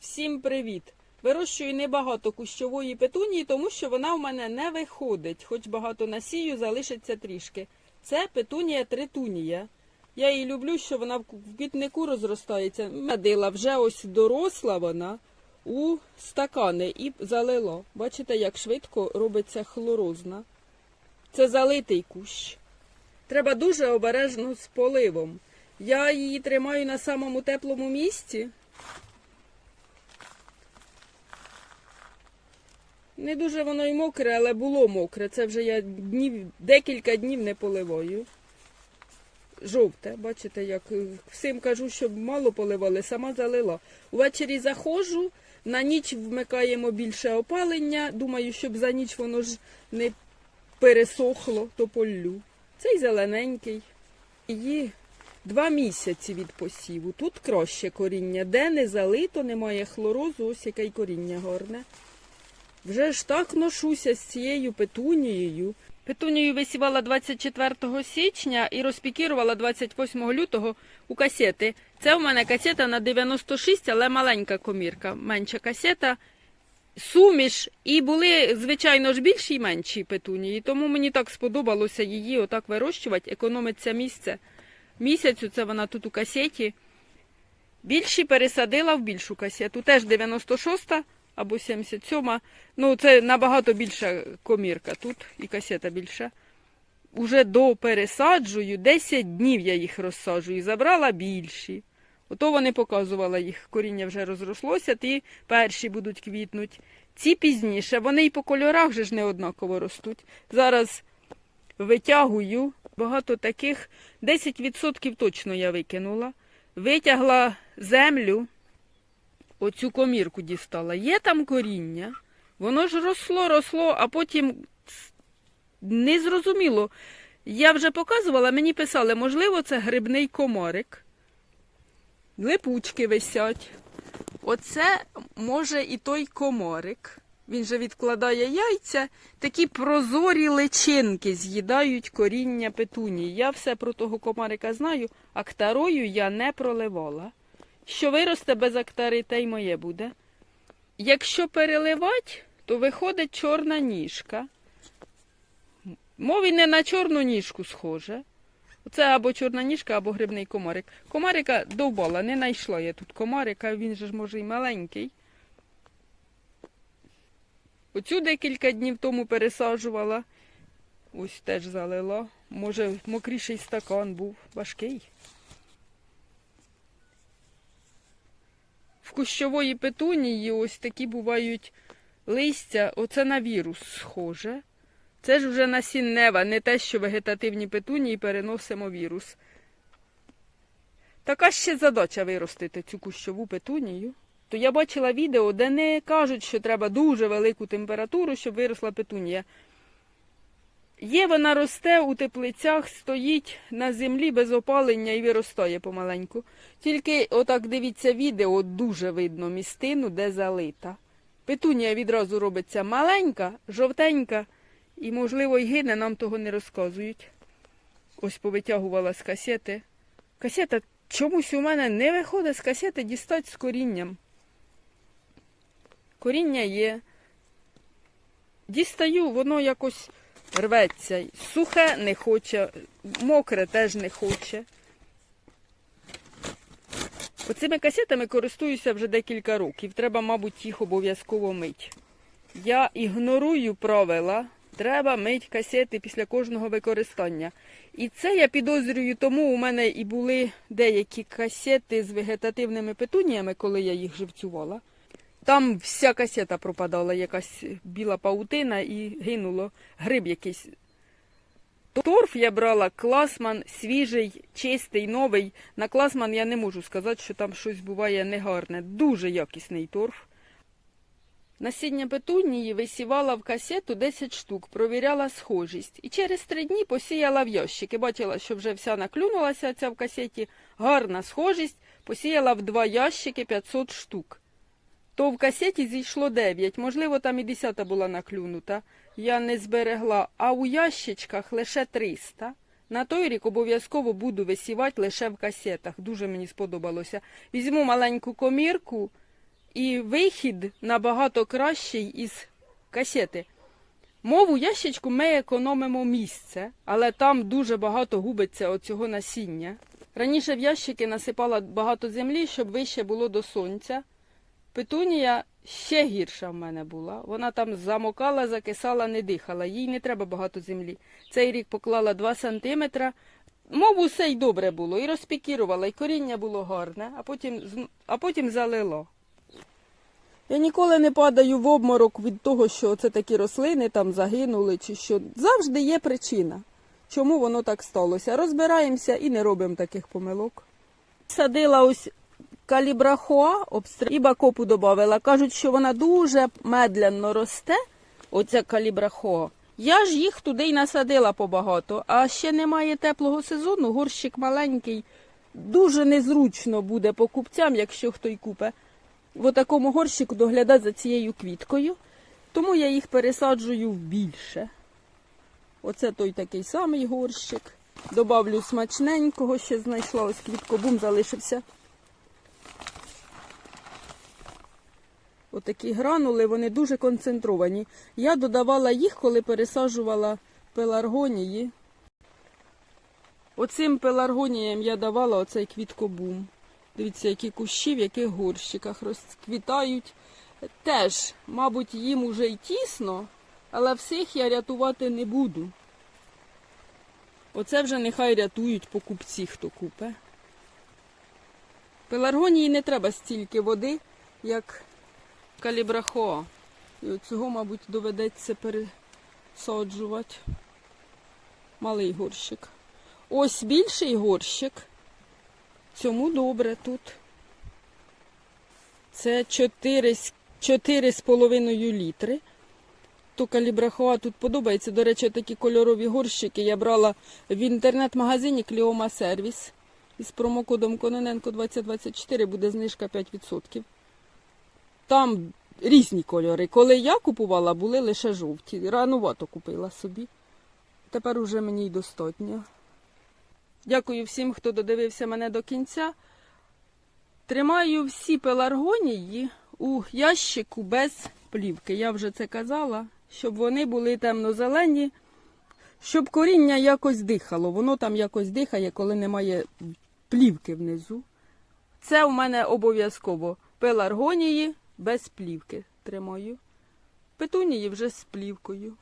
Всім привіт! Вирощую небагато кущової петунії, тому що вона в мене не виходить, хоч багато насію, залишиться трішки. Це петунія тритунія. Я її люблю, що вона в квітнику розростається. Надила вже ось доросла вона у стакани і залило. Бачите, як швидко робиться хлорозна. Це залитий кущ. Треба дуже обережно з поливом. Я її тримаю на самому теплому місці. Не дуже воно й мокре, але було мокре. Це вже я днів, декілька днів не поливаю. Жовте, бачите, як е, всім кажу, щоб мало поливали, сама залила. Увечері заходжу, на ніч вмикаємо більше опалення. Думаю, щоб за ніч воно ж не пересохло, то поллю. Цей зелененький. Її два місяці від посіву. Тут краще коріння. Де не залито, немає хлорозу, ось яке коріння гарне. Вже ж так ношуся з цією петунією. Петунію висівала 24 січня і розпікірувала 28 лютого у касети. Це у мене касета на 96, але маленька комірка, менша касета. Суміш, і були, звичайно ж, більші і менші петунії, тому мені так сподобалося її отак вирощувати, економиться місце. Місяцю це вона тут у касеті. Більші пересадила в більшу касету. Теж 96 або 77. Ну, це набагато більша комірка тут і касета більша. Уже до пересаджую 10 днів я їх розсаджую. Забрала більші. Ото вони показувала їх. Коріння вже розрослося, ті перші будуть квітнуть. Ці пізніше, вони і по кольорах вже ж не однаково ростуть. Зараз витягую багато таких. 10% точно я викинула. Витягла землю, оцю комірку дістала. Є там коріння, воно ж росло, росло, а потім незрозуміло. Я вже показувала, мені писали, можливо, це грибний комарик. Липучки висять. Оце може і той комарик. Він же відкладає яйця, такі прозорі личинки з'їдають коріння петунії. Я все про того комарика знаю, актарою я не проливала. Що виросте без актари, те й моє буде. Якщо переливати, то виходить чорна ніжка. Мові не на чорну ніжку схоже. Це або чорна ніжка, або грибний комарик. Комарика довбала, не знайшла я тут комарика, він же ж може й маленький. Оцю декілька днів тому пересаджувала. Ось теж залила. Може, мокріший стакан був, важкий. Кущової петунії ось такі бувають листя, оце на вірус схоже. Це ж вже насіннева, не те, що вегетативні петунії переносимо вірус. Така ще задача виростити цю кущову петунію. То я бачила відео, де не кажуть, що треба дуже велику температуру, щоб виросла петунія. Є, вона росте у теплицях, стоїть на землі без опалення і виростає помаленьку. Тільки отак дивіться відео, дуже видно містину, де залита. Петунія відразу робиться маленька, жовтенька, і, можливо, й гине, нам того не розказують. Ось повитягувала з касети. Касета чомусь у мене не виходить з касети дістати з корінням. Коріння є. Дістаю, воно якось рветься. Сухе не хоче, мокре теж не хоче. Оцими касетами користуюся вже декілька років. Треба, мабуть, їх обов'язково мить. Я ігнорую правила. Треба мить касети після кожного використання. І це я підозрюю, тому у мене і були деякі касети з вегетативними петуніями, коли я їх живцювала. Там вся касета пропадала, якась біла паутина і гинуло гриб якийсь. Торф я брала класман свіжий, чистий, новий. На класман я не можу сказати, що там щось буває негарне. Дуже якісний торф. Насіння петунії висівала в касету 10 штук, провіряла схожість. І через три дні посіяла в ящики. Бачила, що вже вся наклюнулася ця в касеті. Гарна схожість. Посіяла в два ящики 500 штук. То в касеті зійшло 9, можливо, там і 10 була наклюнута. Я не зберегла, а у ящичках лише 300. На той рік обов'язково буду висівати лише в касетах. Дуже мені сподобалося. Візьму маленьку комірку і вихід набагато кращий із касети. Мову ящичку ми економимо місце, але там дуже багато губиться оцього насіння. Раніше в ящики насипала багато землі, щоб вище було до сонця. Петунія ще гірша в мене була. Вона там замокала, закисала, не дихала. Їй не треба багато землі. Цей рік поклала 2 сантиметра. Мову все й добре було, і розпікірувала, і коріння було гарне, а потім, а потім залило. Я ніколи не падаю в обморок від того, що це такі рослини там загинули, чи що. Завжди є причина, чому воно так сталося. Розбираємося і не робимо таких помилок. Садила ось калібрахоа обстр... і бакопу додавала. Кажуть, що вона дуже медленно росте, оця калібрахоа. Я ж їх туди й насадила побагато, а ще немає теплого сезону, горщик маленький. Дуже незручно буде покупцям, якщо хто й купе в такому горщику доглядати за цією квіткою. Тому я їх пересаджую більше. Оце той такий самий горщик. Добавлю смачненького, ще знайшла ось квіткобум залишився. Отакі гранули, вони дуже концентровані. Я додавала їх, коли пересаджувала пеларгонії. Оцим пеларгоніям я давала оцей квіткобум. Дивіться, які кущі в яких горщиках розквітають. Теж, мабуть, їм уже й тісно, але всіх я рятувати не буду. Оце вже нехай рятують покупці, хто купе. Пеларгонії не треба стільки води, як калібрахоа. І оцього, мабуть, доведеться пересаджувати. Малий горщик. Ось більший горщик. Цьому добре тут. Це 4,5 літри. То калібрахоа тут подобається. До речі, такі кольорові горщики я брала в інтернет-магазині Кліома Сервіс. Із промокодом Кононенко 2024 буде знижка 5%. Там різні кольори. Коли я купувала, були лише жовті. Ранувато купила собі. Тепер уже мені й достатньо. Дякую всім, хто додивився мене до кінця. Тримаю всі пеларгонії у ящику без плівки. Я вже це казала, щоб вони були темно-зелені, щоб коріння якось дихало. Воно там якось дихає, коли немає плівки внизу. Це у мене обов'язково пеларгонії без плівки тримаю. Петунії вже з плівкою.